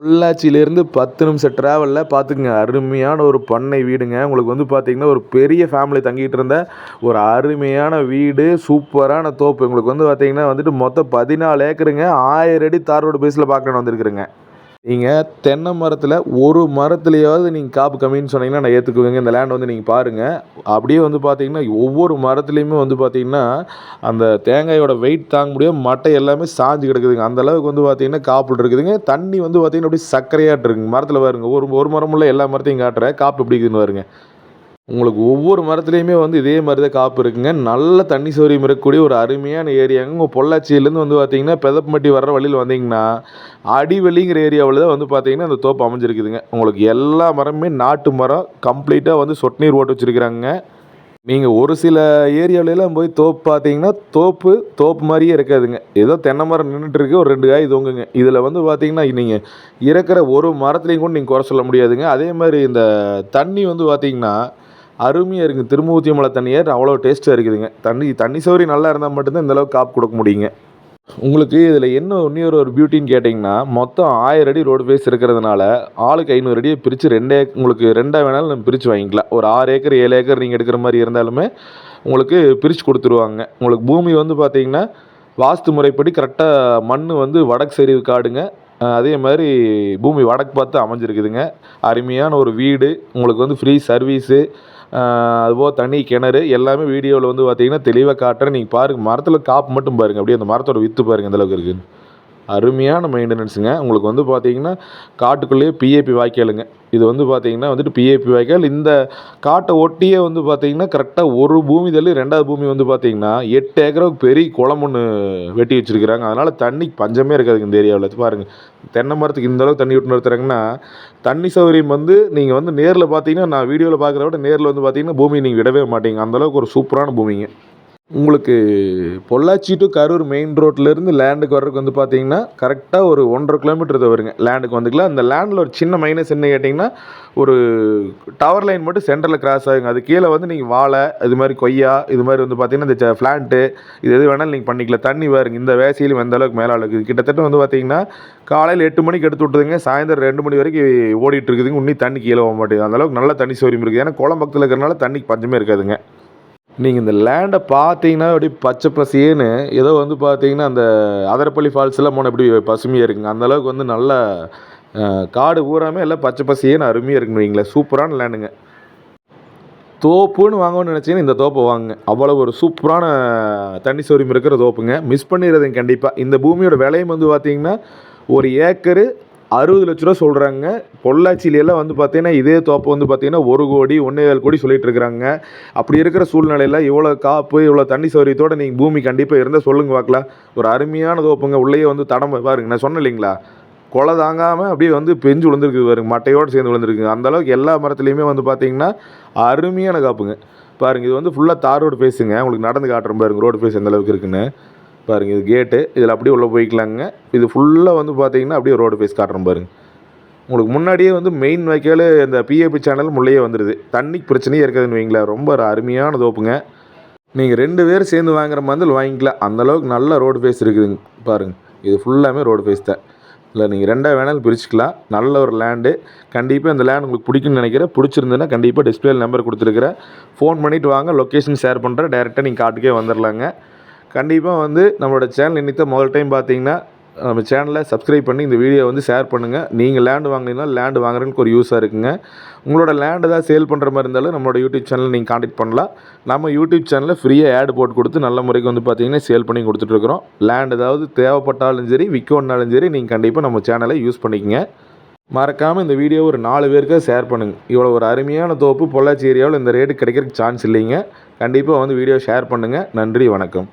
பொள்ளாச்சியிலேருந்து பத்து நிமிஷம் ட்ராவலில் பார்த்துக்குங்க. அருமையான ஒரு பண்ணை வீடுங்க. உங்களுக்கு வந்து பார்த்திங்கன்னா ஒரு பெரிய ஃபேமிலி தங்கிட்டு இருந்த ஒரு அருமையான வீடு சூப்பரான தோப்பு. உங்களுக்கு வந்து பார்த்திங்கன்னா வந்துட்டு மொத்தம் பதினாலு ஏக்கருங்க. ஆயிரம் அடி தார் ரோடு பேஸில் பார்க்கணுன்னு வந்திருக்குறேங்க. நீங்கள் தென்னை மரத்தில் ஒரு மரத்துலையாவது நீங்கள் காப்பு கம்மின்னு சொன்னீங்கன்னா நான் ஏற்றுக்குவேங்க இந்த லேண்ட் வந்து நீங்கள் பாருங்கள் அப்படியே வந்து பார்த்தீங்கன்னா ஒவ்வொரு மரத்துலேயுமே வந்து பார்த்தீங்கன்னா அந்த தேங்காயோட வெயிட் தாங்க முடியாது. மட்டை எல்லாமே சாஞ்சு கிடக்குதுங்க. அந்த அளவுக்கு வந்து பார்த்தீங்கன்னா காப்பு இருக்குதுங்க. தண்ணி வந்து பார்த்தீங்கன்னா அப்படியே சர்க்கரையாட்டு இருக்குங்க. மரத்தில் பாருங்க. ஒரு ஒரு மரம் உள்ள எல்லா மரத்தையும் காட்டுற காப்பு பிடிக்குதுன்னு பாருங்கள் உங்களுக்கு ஒவ்வொரு மரத்துலேயுமே வந்து இதே மாதிரி தான் காப்பு இருக்குங்க. நல்ல தண்ணி சௌரியம் இருக்கக்கூடிய ஒரு அருமையான ஏரியாங்க உங்கள் பொள்ளாச்சியிலேருந்து வந்து பார்த்தீங்கன்னா பெதப்பட்டி வர்ற வழியில் வந்தீங்கன்னா அடிவெளிங்கிற ஏரியாவில் தான் வந்து பார்த்தீங்கன்னா அந்த தோப்பு அமைஞ்சிருக்குதுங்க. உங்களுக்கு எல்லா மரமுமே நாட்டு மரம் கம்ப்ளீட்டாக வந்து சொட்டு நீர் ஓட்டு வச்சுருக்குறாங்க. நீங்கள் ஒரு சில ஏரியாவிலலாம் போய் தோப்பு பார்த்தீங்கன்னா தோப்பு தோப்பு மாதிரியே இருக்காதுங்க. ஏதோ தென்னை மரம் நின்றுட்டுருக்கு ஒரு ரெண்டு காய் தொங்குங்க. இதில் வந்து பார்த்தீங்கன்னா நீங்கள் இருக்கிற ஒரு மரத்துலேயும் கூட நீங்கள் குறை சொல்ல முடியாதுங்க. அதே மாதிரி இந்த தண்ணி வந்து பார்த்தீங்கன்னா அருமையாக இருக்குது திருமூர்த்தி மலை தண்ணியார் அவ்வளோ டேஸ்ட்டாக இருக்குதுங்க. தண்ணி தண்ணி சௌகரியம் நல்லா இருந்தால் மட்டும்தான் இந்தளவுக்கு காப்பு கொடுக்க முடியுங்க. உங்களுக்கு இதில் என்ன இன்னொரு ஒரு பியூட்டின்னு கேட்டிங்கன்னா மொத்தம் ஆயிரம் அடி ரோடு ஃபேஸ் இருக்கிறதுனால ஆளுக்கு ஐநூறு அடியை பிரித்து ரெண்டே உங்களுக்கு ரெண்டாக வேணாலும் நம்ம பிரித்து வாங்கிக்கலாம். ஒரு ஆறு ஏக்கர் ஏழு ஏக்கர் நீங்கள் எடுக்கிற மாதிரி இருந்தாலுமே உங்களுக்கு பிரித்து கொடுத்துருவாங்க. உங்களுக்கு பூமி வந்து பார்த்திங்கன்னா வாஸ்து முறைப்படி கரெக்டாக மண் வந்து வடக்கு சரிவு காடுங்க. அதே மாதிரி பூமி வடக்கு பார்த்து அமைஞ்சிருக்குதுங்க. அருமையான ஒரு வீடு. உங்களுக்கு வந்து ஃப்ரீ சர்வீஸு அதுபோக தனி கிணறு எல்லாமே வீடியோவில் வந்து பார்த்தீங்கன்னா தெளிவாக காட்டுறேன். நீங்கள் பாருங்கள் மரத்தில் காப்பு மட்டும் பாருங்கள் அப்படியே அந்த மரத்தோட வித்து பாருங்கள் எந்தளவுக்கு இருக்குதுன்னு அருமையான மெயின்டெனன்ஸுங்க உங்களுக்கு வந்து பார்த்தீங்கன்னா காட்டுக்குள்ளேயே பிஏபி வாய்க்காலுங்க. இது வந்து பார்த்தீங்கன்னா வந்துட்டு பிஏபி வாய்க்கால். இந்த காட்டை ஒட்டியே வந்து பார்த்தீங்கன்னா கரெக்டாக ஒரு பூமி தள்ளி ரெண்டாவது பூமி வந்து பார்த்தீங்கன்னா எட்டு ஏக்கருக்கு பெரிய குளம் ஒன்று வெட்டி வச்சுருக்கிறாங்க. அதனால் தண்ணி பஞ்சமே இருக்காதுங்க இந்த ஏரியாவில். பாருங்கள் தென்னை மரத்துக்கு இந்த அளவுக்கு தண்ணி விட்டு நிறுத்துறாங்கன்னா தண்ணி சௌகரியம் வந்து நீங்கள் வந்து நேரில் பார்த்தீங்கன்னா நான் வீடியோவில் பார்க்குறத விட நேரில் வந்து பார்த்தீங்கன்னா பூமி நீங்கள் விடவே மாட்டீங்க. அந்தளவுக்கு ஒரு சூப்பரான பூமிங்க. உங்களுக்கு பொள்ளாச்சி டு கரூர் மெயின் ரோட்லேருந்து லேண்டுக்கு வர்றதுக்கு வந்து பார்த்தீங்கன்னா கரெக்டாக ஒரு ஒன்றரை கிலோமீட்டர் தான் வருங்க லேண்டுக்கு வந்துக்கலாம். அந்த லேண்டில் ஒரு சின்ன மைனஸ் என்ன கேட்டிங்கன்னா ஒரு டவர் லைன் மட்டும் சென்டரில் கிராஸ் ஆகுங்க. அது கீழே வந்து நீங்கள் வாழை இது மாதிரி கொய்யா இது மாதிரி வந்து பார்த்தீங்கன்னா இந்த ஃப்ளாண்ட்டு இது எது வேணாலும் நீங்கள் பண்ணிக்கலாம். தண்ணி வருங்க. இந்த வேசியிலும் எந்த அளவுக்கு மேலே இருக்குது கிட்டத்தட்ட வந்து பார்த்தீங்கன்னா காலையில் எட்டு மணிக்கு எடுத்து விட்டுதுங்க. சாயந்தரம் ரெண்டு மணி வரைக்கும் ஓடிட்டு இருக்குதுங்க. இன்னும் தண்ணி கீழே போக மாட்டேங்குது. அந்தளவுக்கு நல்ல தண்ணி சௌரியம் இருக்குது ஏன்னா குளம் பக்கத்தில் இருக்கிறனால தண்ணிக்கு பஞ்சமே இருக்காதுங்க. நீங்கள் இந்த லேண்டை பார்த்தீங்கன்னா அப்படி பச்சை பசேன்னு ஏதோ வந்து பார்த்தீங்கன்னா அந்த அதரப்பள்ளி ஃபால்ஸ்லாம் போனால் எப்படி பசுமையாக இருக்குங்க? அந்தளவுக்கு வந்து நல்ல காடு பூராமே எல்லாம் பச்சை பசேன்னு அருமையாக இருக்குன்னு வைங்களேன் சூப்பரான லேண்டுங்க தோப்புன்னு வாங்கணும்னு நினச்சிங்கன்னா இந்த தோப்பை வாங்குங்க. அவ்வளோ ஒரு சூப்பரான தண்ணி சௌரியம் இருக்கிற தோப்புங்க. மிஸ் பண்ணிடுறதுங்க கண்டிப்பாக இந்த பூமியோட விலையும் வந்து பார்த்திங்கன்னா ஒரு ஏக்கரு அறுபது லட்ச ரூபா சொல்கிறாங்க பொள்ளாச்சியிலெல்லாம் வந்து பார்த்தீங்கன்னா இதே தோப்பு வந்து பார்த்தீங்கன்னா ஒரு கோடி ஒன்றே ஏழு கோடி சொல்லிட்டு இருக்கிறாங்க அப்படி இருக்கிற சூழ்நிலையில் இவ்வளோ காப்பு இவ்வளோ தண்ணி சௌரியத்தோடு நீங்கள் பூமி கண்டிப்பாக இருந்தால் சொல்லுங்க பார்க்கலாம் ஒரு அருமையான தோப்புங்க. உள்ளேயே வந்து தடம் பாருங்க நான் சொன்னேன் இல்லைங்களா? கொலை தாங்காமல் அப்படியே வந்து பெஞ்சு விழுந்துருக்கு பாருங்க. மட்டையோடு சேர்ந்து விழுந்துருக்குங்க அந்தளவுக்கு எல்லா மரத்துலேயுமே வந்து பார்த்தீங்கன்னா அருமையான காப்புங்க. பாருங்கள் இது வந்து ஃபுல்லாக தார் ரோடு ஃபேஸுங்க உங்களுக்கு நடந்து காட்டுறோம் பாருங்க ரோடு ஃபேஸ் எந்த அளவுக்கு இருக்குன்னு. பாருங்கள் இது கேட்டு இதில் அப்படியே உள்ளே போய்க்கலாங்க. இது ஃபுல்லாக வந்து பார்த்தீங்கன்னா அப்படியே ரோடு ஃபேஸ் காட்டுறோம் பாருங்கள் உங்களுக்கு முன்னாடியே வந்து மெயின் வைக்கால் இந்த பிஏபி சேனல் முள்ளையே வந்துடுது தண்ணிக்கு பிரச்சனையே இருக்காதுன்னு வைங்களேன். ரொம்ப ஒரு அருமையான தோப்புங்க. நீங்கள் ரெண்டு பேர் சேர்ந்து வாங்குற மாதிரி வாங்கிக்கலாம். அந்தளவுக்கு நல்ல ரோடு ஃபேஸ் இருக்குதுங்க பாருங்கள் இது ஃபுல்லாமே ரோடு ஃபேஸ் தான். இல்லை நீங்கள் ரெண்டாக வேணாலும் பிரிச்சுக்கலாம். நல்ல ஒரு லேண்டு கண்டிப்பாக இந்த லேண்ட் உங்களுக்கு பிடிக்குன்னு நினைக்கிறேன். பிடிச்சிருந்ததுன்னா கண்டிப்பாக டிஸ்பிளேல நம்பர் கொடுத்துருக்குறேன். ஃபோன் பண்ணிவிட்டு வாங்க. லொக்கேஷன் ஷேர் பண்ணுறேன் டேரெக்டாக நீங்கள் காட்டுக்கே வந்துடலாங்க கண்டிப்பாக வந்து நம்மளோட சேனல் இன்னித்த முதல் டைம் பார்த்தீங்கன்னா நம்ம சேனலை சப்ஸ்கிரைப் பண்ணி இந்த வீடியோ வந்து ஷேர் பண்ணுங்கள் நீங்கள் லேண்டு வாங்கினீங்கன்னா லேண்டு வாங்குறதுக்கு ஒரு யூஸாக இருக்குங்க. உங்களோட லேண்டு தான் சேல் பண்ணுற மாதிரி இருந்தாலும் நம்மளோட யூடியூப் சேனலை நீங்கள் காண்டாக்ட் பண்ணலாம். நம்ம யூடியூப் சேனலில் ஃப்ரீயாக ஆட் போட்டு கொடுத்து நல்ல முறைக்கு வந்து பார்த்தீங்கன்னா சேல் பண்ணி கொடுத்துட்ருக்குறோம் லேண்ட் ஏதாவது தேவைப்பட்டாலும் சரி விற்கணுனாலும் சரி நீங்கள் கண்டிப்பாக நம்ம சேனலை யூஸ் பண்ணிக்கங்க. மறக்காமல் இந்த வீடியோ ஒரு நாலு பேருக்கு ஷேர் பண்ணுங்கள் இவ்வளோ ஒரு அருமையான தோப்பு பொள்ளாச்சி ஏரியாவில் இந்த ரேட்டு கிடைக்கிறதுக்கு சான்ஸ் இல்லைங்க. கண்டிப்பாக வந்து வீடியோ ஷேர் பண்ணுங்கள் நன்றி வணக்கம்.